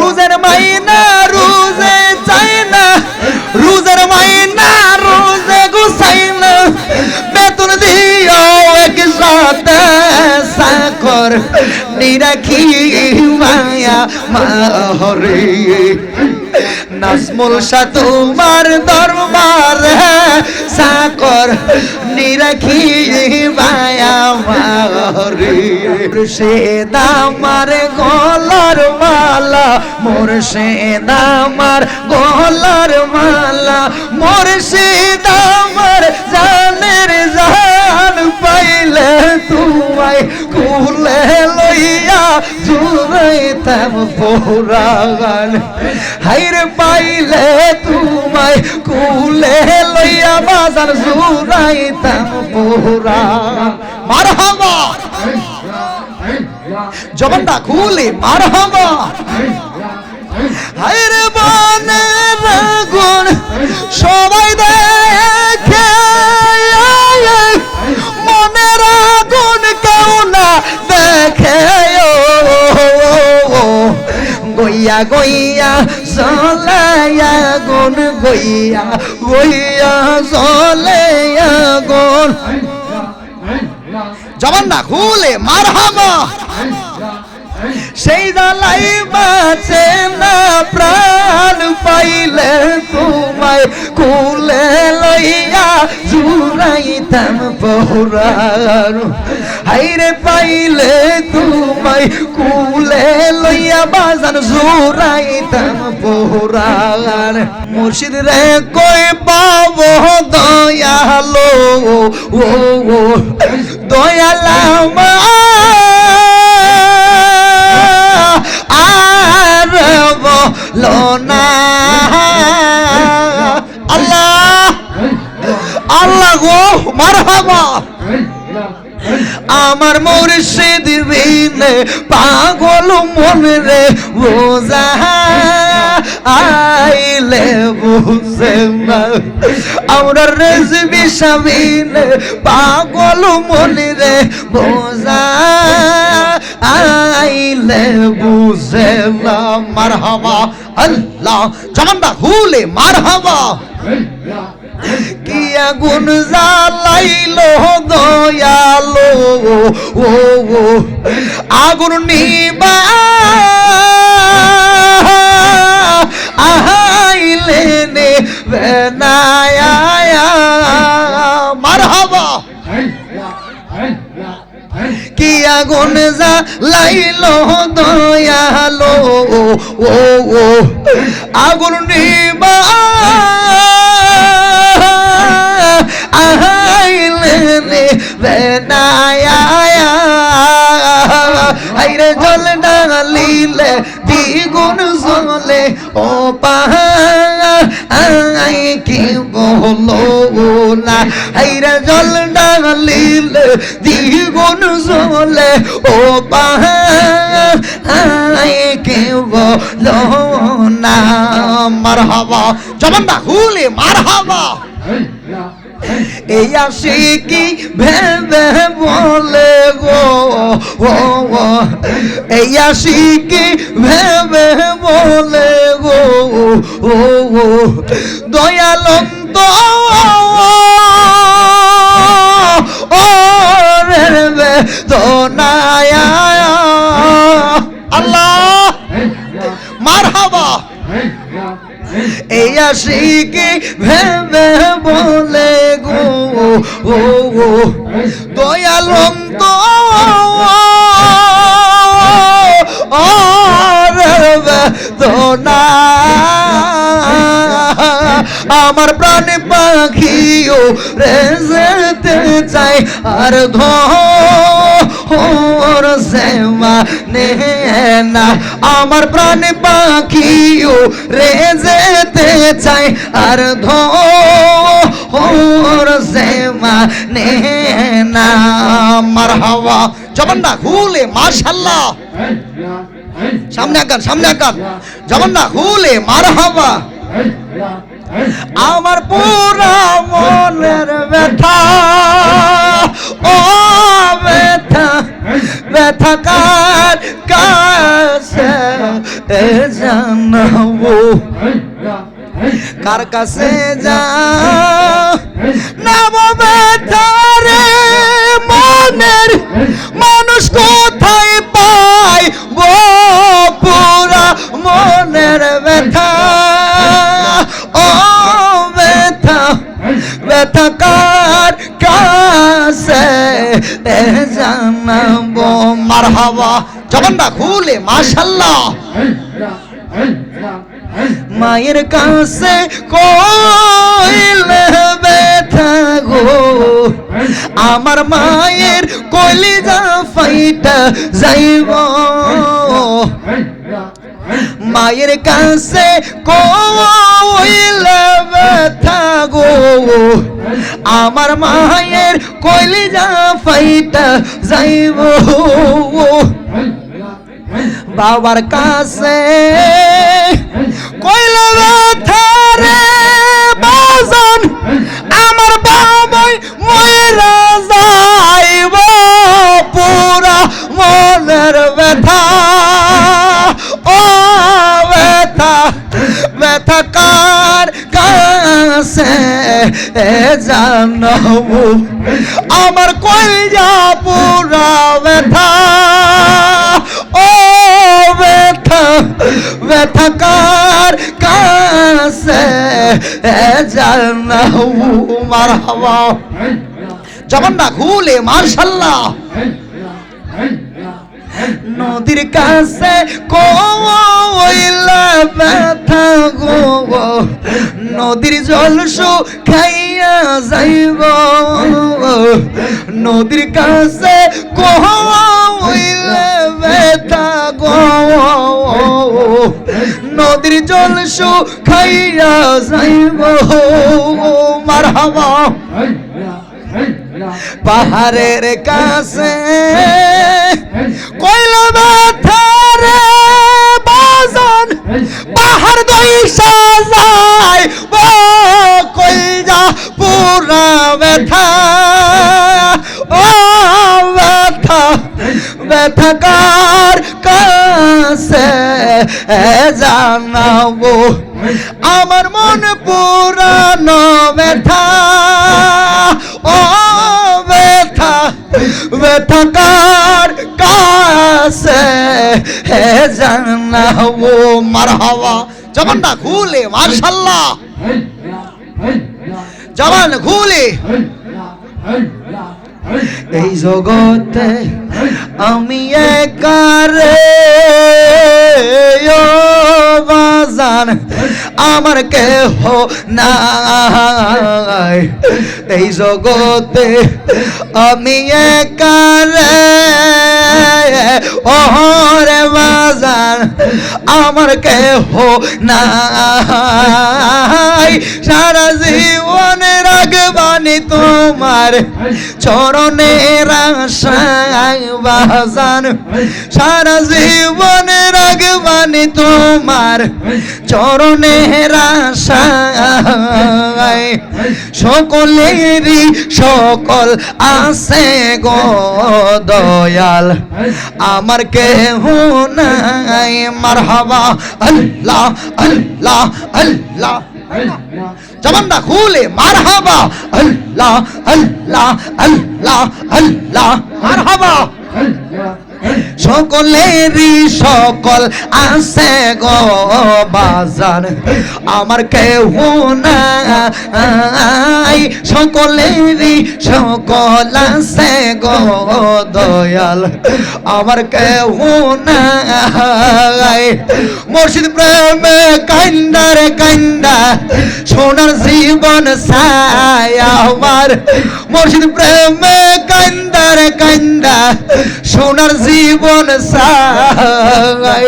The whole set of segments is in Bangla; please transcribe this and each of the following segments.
রোজের মাইনা, রোজে চাই না রোজের মাইনা, রোজে গুছাই না বেতন দিও এক সাথে সাকর নিরাখি মায়া, মাহরে। নাজমুল শাহ তোমার দরবারে সাকর নিরাখি মাহরে মুর্শিদ আমার গলার মালা, মুর্শিদ আমার গলার মালা, মুর্শিদ আমার জানের জান পাইলে তোমায় কুলে জুড়াইতাম পোরাগান হাইরে পাইলে তোমায় কুলে লইয়া বাজার জুড়াইতাম পোরাগান মারহাবা জবানটা খুলে মারহাবা হায়রে বনের গুণ সবাই দেখে গইয়া গইয়া চলে আগুন গইয়া গইয়া চলে আগুন। জবান না খুলে মারহাবা। সেই দালাই বাঁচে না, প্রাণ পাইলে তোমায় কুলে লইয়া জুড়াইতাম পৌরাণ হাইরে পাইলে তোমায় কুলে লইয়া বাজান জুড়াইতাম পৌরাণ মুর্শিদ রে কই পাবো দয়ালো? ও ও দয়ালামা আর বলো না। আল্লাহ আল্লাহ গো মারহাবা। আমার মুর্শিদ বিনে পাগল মন রে বোঝা আইলে বুঝে না। আমরা রেজবি সাবিনে পাগল মন রে বোঝা আইলে বুঝে না। মারহাবা, আল্লাহ জমানটা হুলে মারহাবা। কি আগুন জ্বালাইলো দয়ালো। ও আগুন নিবা। আহাইলে নে বেনায়া। মারহাবা। কি আগুন জ্বালাইলো দয়ালো। ও ও বলো না আইরে জল ডালিলে, দ্বিগুণ জলে ও পাহাই কি বলো না মারহাবা। জবানটা হুলে, মারহাবা। এই আশিকি ভেবে বলে গো। এই আশিকি ভেবে বলে গো। ও ও দয়ালন্ত আল্লাহ মারহাবা। এই আশিকি ভেবে বলে গো ও ও আমার প্রাণ পাখিও রে চাই আর ধর সেমা নে না আমার প্রাণ পাখিও রে চাই আর ধর সেমা নে না মার হাওয়া জবানটা খুলে মাশাল্লাহ সামনে আগান সামনে আগান জবানটা খুলে মার হাওয়া আমার পুরা মনের ব্যথা, ও ব্যথা ব্যথা কার কাছে জানাব? কার কাছে যা নাম ব্যথারে মনের ব্যথা কার কাছে জানাব মার জবানটা খুলে মাশাল্লাহ মায়ের কাছে কইলে, ব্যথা গো। আমার মায়ের কলিজা ফাইটা যাইব। মায়ের কাছে কইলে আমার মায়ের কলিজা ফাইটা যাইব। বাবার কাছে কইলে ব্যথা রে বাজান। আমার বাবাই জানব আমার কইয়া পুরা ব্যথা। ও ব্যথা ব্যথা কার কাছে? জানব মার হাওয়া জবানটা খুলে মার্শাল্লাহ নদীর কাছে কইলা ব্যথা গো। নদীর জল যাইব। নদীর কাছে নদীর জল খাইয়া যাইব। মার পাহাড়ের কাছে কইলা বাজন। পাহাড় দইসা ব্যথা কার কাছে জানাব। আমার মন পুরানো ব্যথা ও ব্যথা ব্যথা কার কাছে জানাব। মার হাওয়া জবানটা খুলে মার্শাল্লাহ জবান খুলে। এই জগতে আমি একারে বাজান, আমার কেহ নাই। এই জগতে আমি একারে ওরে বাজান, আমার কেহ নাই। সারা জীবন রাগবানি তোমার চরণের আশায় বাজান। সারা জীবন রাগবানি তোমার চরণের আশায় সকলেরই সকল আছে গো দয়াল। আমার কেহ নাই। মারহাবা। আল্লাহ আল্লাহ আল্লাহ। জবানটা খুলে মারহাবা আল্লাহ আল্লাহ আল্লাহ আল্লাহ মারহাবা। সকলেরই সকল আছে গো বাজার। আমার কেহ নাই। সকলেরই সকল আছে গো দয়াল। আমার কেহ নাই। মুর্শিদ প্রেমে কান্দার কান্দা, সোনার জীবন সায়া আমার। মুর্শিদ প্রেমে কান্দার কান্দা, সোনার জীবন সাই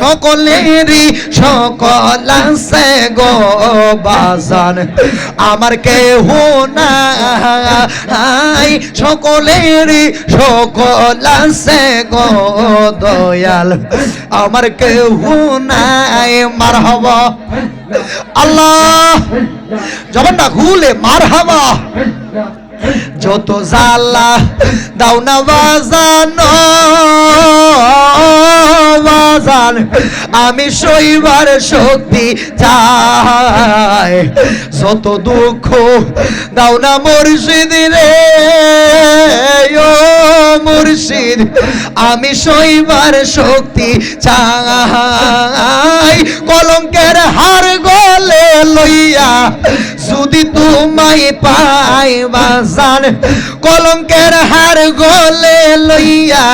সকলেরই সকল আছে গো বাজান। আমার কেহ নাই। সকলেরই সকল আছে গো দয়াল। আমার কেহ নাই। মার হবা আল্লাহ। জবানটা খুলে মার হাবা যত জালা দাও না বাজানো, বাজান। আমি সইবার শক্তি চাই। যত দুঃখ, দাও না মুর্শিদ রে, ও মুর্শিদ। আমি সইবার শক্তি চাই। কলঙ্কের হার গলে লইয়া যদি তোমায় পাই বাজান কলঙ্কের হার গলে লইয়া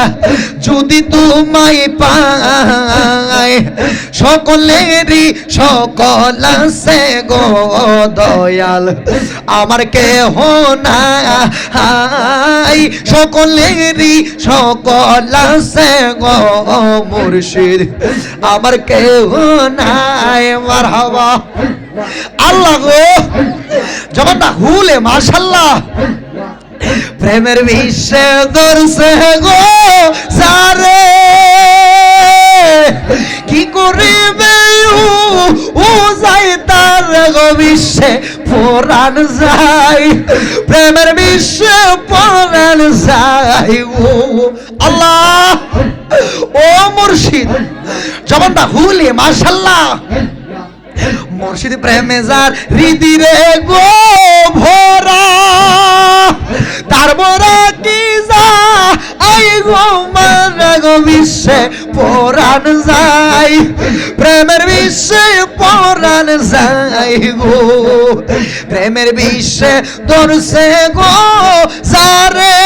যদি তোমায় পাই সকলেরই সকল আছে গো দয়াল। আমার কেহ নাই, সকলেরই সকল আছে গো মুর্শিদ। আমার কেহ নাই, মারহাবা। আল্লাহ গো জবানটা হুলে, মাশাল্লাহ প্রেমের বিশ্বে দর্শে গো সারে। কি করিবে ও যাই তার গো বিশ্বে পরাণ যাই। প্রেমের বিশ্বে পরাণ যাই ও আল্লাহ, ও মুর্শিদ, জবানটা হুলে মাশাল্লাহ। মুর্শিদ প্রেমে যার হৃদি গো ভরা। তার বড় কি আই গো মারা গো বিশ্বে পরাণ যাই। প্রেমের বিশ্বে পরাণ যাই গো। প্রেমের বিশ্বে দর্শে গো সারে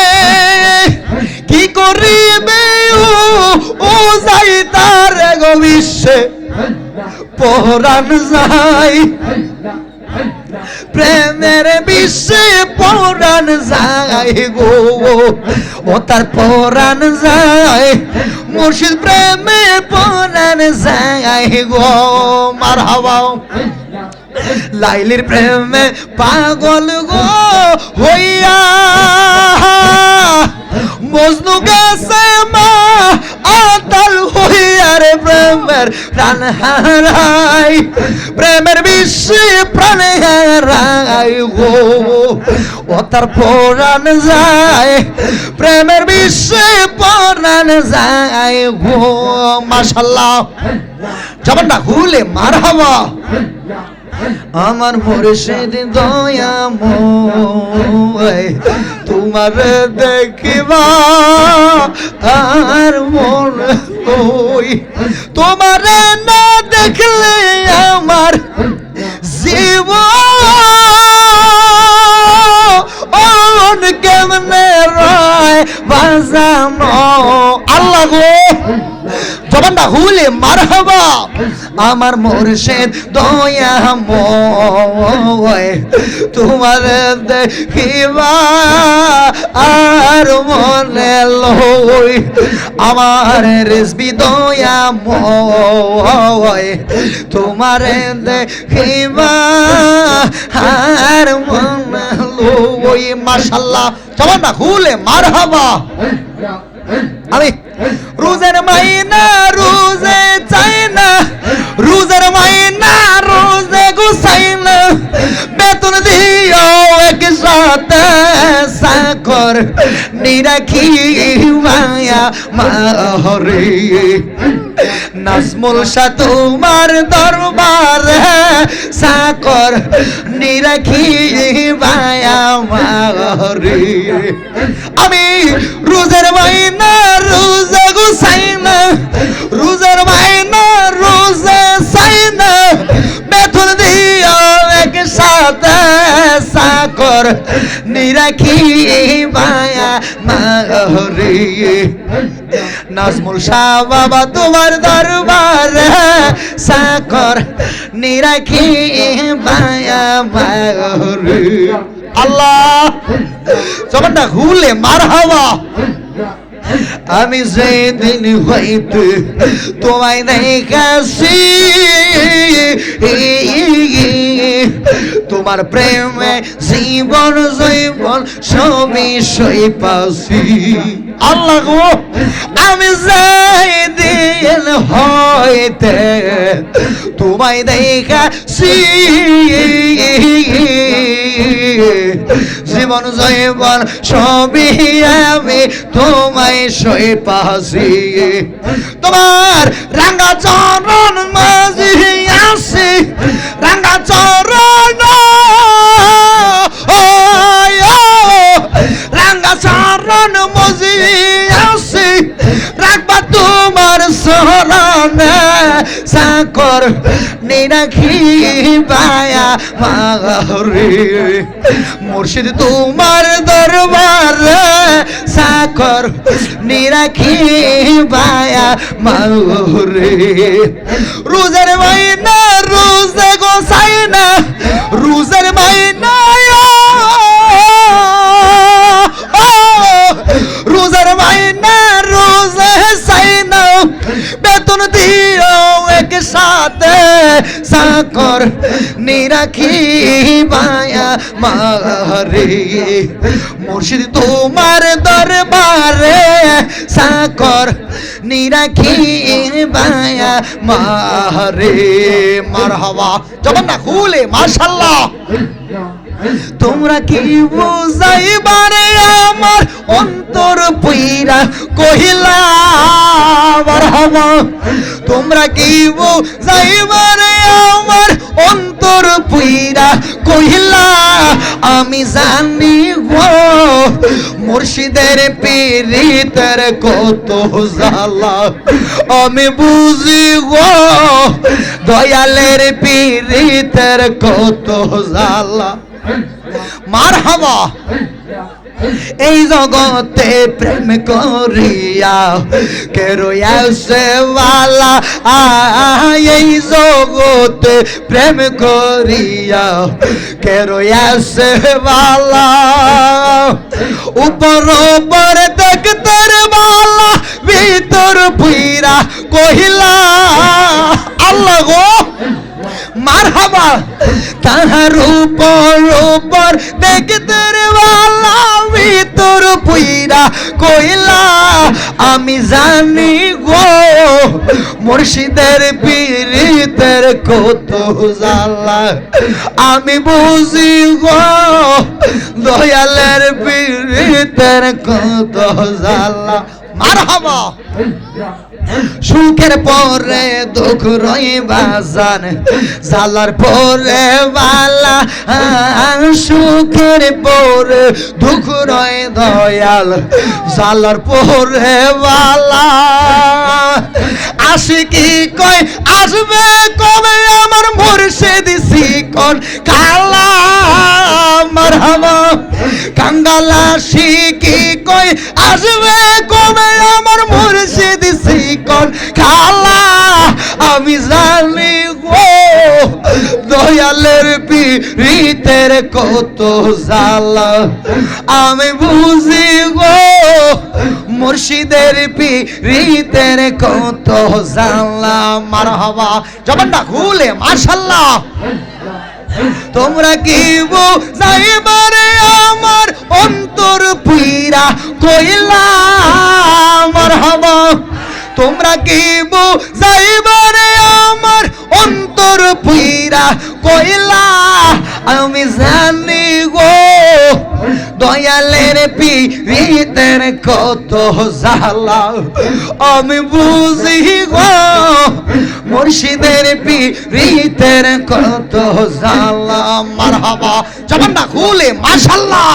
কি করিবে যাই তার গো বিশ্বে, পরাণ যাই। প্রেমের বিশ্বে পরাণ যায় গো। ও তার পরাণ যায় মুর্শিদ প্রেমে পরাণ যায় গো। মার হাওয়া লাইলির প্রেমে পাগল গো হইয়া, মজনু গেছে মা হইয়ার প্রেমের প্রাণ হারাই, প্রেমের বিশ্বে প্রাণ হারাই গো। ও তার পরাণ যায়, প্রেমের বিশ্বে পরাণ যায় গো। মাশাল্লাহ। জবানটা হুলে মার হাওয়া আমার মুর্শিদ দয়াময় তোমার দেখিবা আর মন ওই তোমার না দেখলে আমার জীব। অন কেমনে রয় গো জবানটা হুলে মারহাবা। আমার মুর্শিদ দয়াময় তোমার দেখিবা আর মনে লই আমার রেসবি দয়াময় তোমার দেখিবা আর মনে লই মাশাল্লাহ না, হুলে মারহাবা। আমি রোজের মাইনা, রোজে চাই না রোজের মাইনা, রোজে গুসাই না বেতন দিও এক সাথে সাকর নিরাখি মায়া মাহরে। নাজমুল শাহ তোমার দরবারে সাকর নিরাখি মায়া মাহরে। আমি রোজের মাইনা, রোজা গুসাইনা রোজের মাইনা, রোজা সাইনা। বেতন দিও এক সাথে সাকর নিরাখি মায়া মাহরে নাজমুল শাহ বাবা, তোমার দরবারে সাকর নিরাখি মায়া মাহরে আল্লাহ। জবানটা হুলে মার হাওয়া। আমি যেদিন হইতে তোমায় দেখাছি। তোমার প্রেমে জীবন জীবন, সবই সই পাছি আল্লাহ গো আমি যাই দিন হইতে তোমায় দেখাছি জীবন জীবন সবই আমি তোমায় সই পাছি তোমার রাঙ্গা চরণ মাঝি আসি, রাঙ্গা চরণ সরণে সাকর নিরাখি বায়া মাগরে মুর্শিদ তোমার দরবারে সাকর নিরাখি বায়া মাগরে রোজের মাইনা, রোজে গোসাই না রোজের মাইনা বেতন দিও এক সাথে সাকর নিরাখি বায়া মারে মুর্শিদ তোমার দরবারে সাকর নিরাখি বায়া মারে মারহাবা। জবান না খুলে মাশাল্লাহ তোমরা কি বুঝাইবারে আমার অন্তর পুইরা কহিলা তোমরা কি বুঝাইবারে আমার অন্তর পুইরা কহিলা, আমি জানি গো, মুর্শিদের পীরিতের কত জালা আমি বুঝি গো, দয়ালের পীরিতের কত জালা মার হাওয়া এই জগতে প্রেম করিয়া কে রয়াসে বালা এই জগতে প্রেম করিয়া কে রয়াসে বালা। উপর উপর দেখতে বালা, ভিতর পুইরা কহিলা, আল্লাহ গো। মারহাবা। তাহার উপর উপর দেখতে রে বালা, ভিতর পুইরা কইলা, আমি জানি গো, মুর্শিদের পীরিতের কত জালা আমি বুঝি গো, দয়ালের পীরিতের কত জালা সুখের পরে দুঃখ রই বাজান জালার পরে বালা সুখের পরে দুঃখ রয় দয়াল জালার পরে বালা। আসি কি কয়, আসবে কবে আমার মুর্শিদ শিকন কালা? মারহাবা। কাঙ্গালা শিকি কই আসবে কবে আমার মুর্শিদ শিকন খালা। আমি জানি গো, দয়ালের পীরিতের কত জালা আমি বুঝি গো, মুর্শিদের পীরিতের কত জালা মার হবা জবানটা খুলে, মাশাল্লাহ। তোমরা কি যাইবারে আমার অন্তর পুইরা কইলা? আমার হবা তোমরা কি যাইবারে আমার অন্তর পুইরা কইলা? আমি জানি গো, দয়ালের পীরিতের কত জালা আমি বুঝি গো, মুর্শিদের পীরিতের কত জালা মারহাবা জবান না খুলে, মাশাল্লাহ।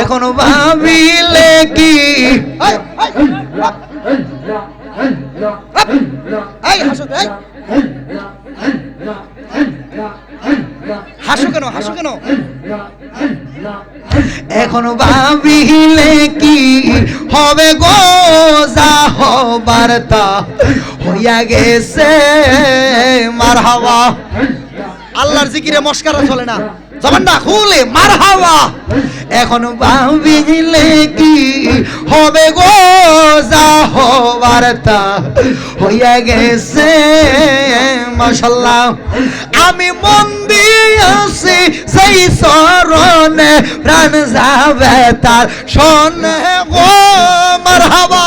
এখন ভাবিলে কি? হাসো এখন ভাবিলে কি হবে গো? যা হবার তা হইয়া গেছে। মার হাওয়া আল্লাহর জিকিরে মস্কারা চলে না। জবানটা খুলে মার হাওয়া এখন ভাবিলে কি হবে গো যা হবার তা হইয়া গেছে, মাশাল্লাহ। আমি মন দিয়েছি সেই স্মরণে প্রাণ যাবে তার। শোনে গো মারহাবা,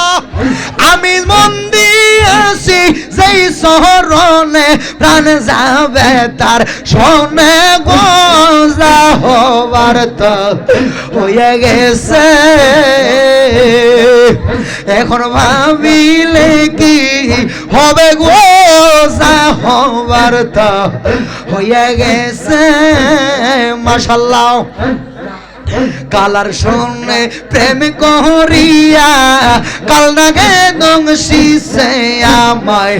আমি মন দিয়েছি সেই স্মরণে প্রাণ যাবে তার শোনে গো যা হবার তো হয়ে গেছে। এখন ভাবিলে কি হবে গো যা হবার তো হয়ে গেছে। মাশাল্লাহ। কালার শুনে প্রেম করিয়া, কাল নাগে দংশিসে আমায়,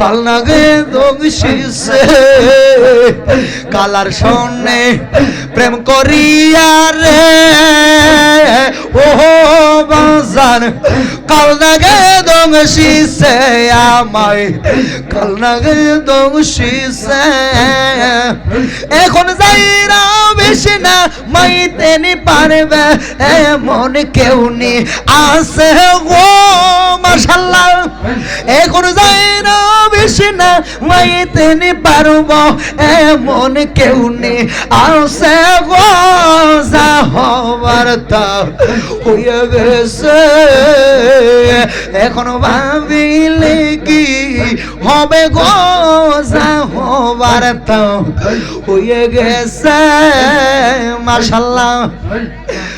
কাল নাগে দংশিসে কালার শুনে প্রেম করিয়া রে ও বাজান কাল নাগে দংশিসে আমায়, কাল নাগে দংশিসে এখন যাই যাইরা বেশি না, মাইতে নি পারবে এমন কেউ নি আসে গো। মাইতে নি পারব, এমন কেউ নি আছে গো, যা হবার তা গেছে। এখন ভাবিলে কি হবে গো, যা হবার তা হয়ে গেছে। মাশাল্লাহ।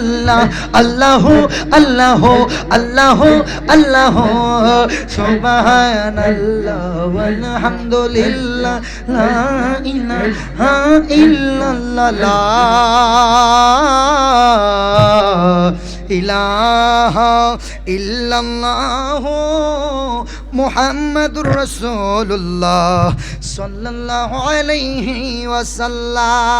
আল্লাহ আল্লাহ আল্লাহ আল্লাহ সুবহানাল্লাহ ওয়ালহামদুলিল্লাহ লা ইলাহা ইল্লাল্লাহ ইলাহা ইল্লাল্লাহ মুহাম্মাদুর রাসূলুল্লাহ, সাল্লাল্লাহু আলাইহি ওয়াসাল্লাম।